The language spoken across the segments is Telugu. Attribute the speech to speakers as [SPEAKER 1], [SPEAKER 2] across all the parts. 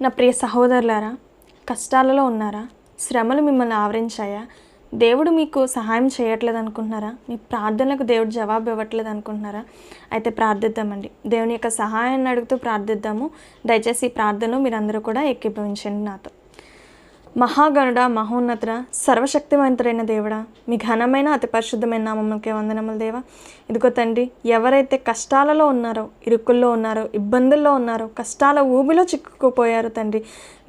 [SPEAKER 1] నా ప్రియ సహోదరులారా కష్టాలలో ఉన్నారా? శ్రమలు మిమ్మల్ని ఆవరించాయా? దేవుడు మీకు సహాయం చేయట్లేదు అనుకుంటున్నారా మీ ప్రార్థనలకు దేవుడు జవాబు ఇవ్వట్లేదు అనుకుంటున్నారా అయితే ప్రార్థిద్దామండి. దేవుని యొక్క సహాయాన్ని అడుగుతూ ప్రార్థిద్దాము. దయచేసి ఈ ప్రార్థనలు మీరందరూ కూడా ఎక్కిభవించండి నాతో. మహాగణుడ మహోన్నతుడ సర్వశక్తివంతుడైన దేవుడా మీ ఘనమైన అతి పరిశుద్ధమైన నామమ్మకి వందనములు దేవా. ఇదిగో తండ్రి ఎవరైతే కష్టాలలో ఉన్నారో ఇరుకుల్లో ఉన్నారో ఇబ్బందుల్లో ఉన్నారో కష్టాల ఊబిలో చిక్కుకుపోయారో తండ్రి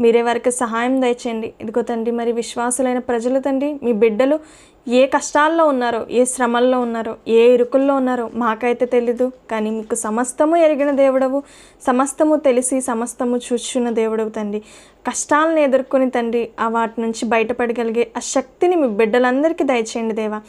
[SPEAKER 1] మీరే వారికి సహాయం దయచేయండి. ఇదిగో తండ్రి మరి విశ్వాసులైన ప్రజలు తండ్రి మీ బిడ్డలు ఏ కష్టాల్లో ఉన్నారో ఏ శ్రమల్లో ఉన్నారో ఏ ఇరుకుల్లో ఉన్నారో మాకైతే తెలీదు. కానీ మీకు సమస్తము ఎరిగిన దేవుడవు సమస్తము తెలిసి సమస్తము చూచున్న దేవుడవు తండ్రి. కష్టాలను ఎదుర్కొని తండ్రి ఆ వాటి నుంచి బయటపడగలిగే ఆ శక్తిని మీ బిడ్డలందరికీ దయచేయండి దేవా.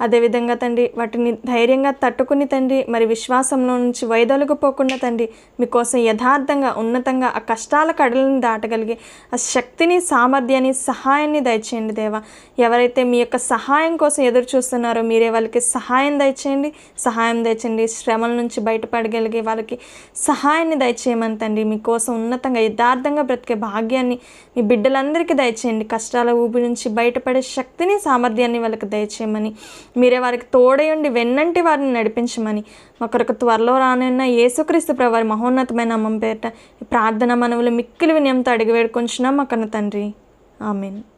[SPEAKER 1] అదేవిధంగా తండ్రి వాటిని ధైర్యంగా తట్టుకుని తండ్రి మరి విశ్వాసంలో నుంచి వైదొలగిపోకుండా తండ్రి మీకోసం యథార్థంగా ఉన్నతంగా ఆ కష్టాల కడలను దాటగలిగే ఆ శక్తిని సామర్థ్యాన్ని సహాయాన్ని దయచేయండి దేవా. ఎవరైతే మీ యొక్క సహాయం కోసం ఎదురు చూస్తున్నారో. మీరే వాళ్ళకి సహాయం దయచేయండి. సహాయం దయచేయండి. శ్రమల నుంచి బయటపడగలిగే వాళ్ళకి సహాయాన్ని దయచేయమని తండ్రి. మీకోసం ఉన్నతంగా యథార్థంగా బ్రతికే భాగ్యాన్ని మీ బిడ్డలందరికీ దయచేయండి. కష్టాల ఊపి నుంచి బయటపడే శక్తిని సామర్థ్యాన్ని వాళ్ళకి దయచేయమని. మీరే వారికి తోడయుండి వెన్నంటి వారిని నడిపించమని. ఒకరికి త్వరలో రానున్న యేసుక్రీస్తు ప్రవారి మహోన్నతమైన అమ్మం పేరిట ప్రార్థన మనవులు మిక్కిలి వినయంతో అడిగి వేడుకొంచున్నాం. అక్కడ తండ్రి. ఆమెను.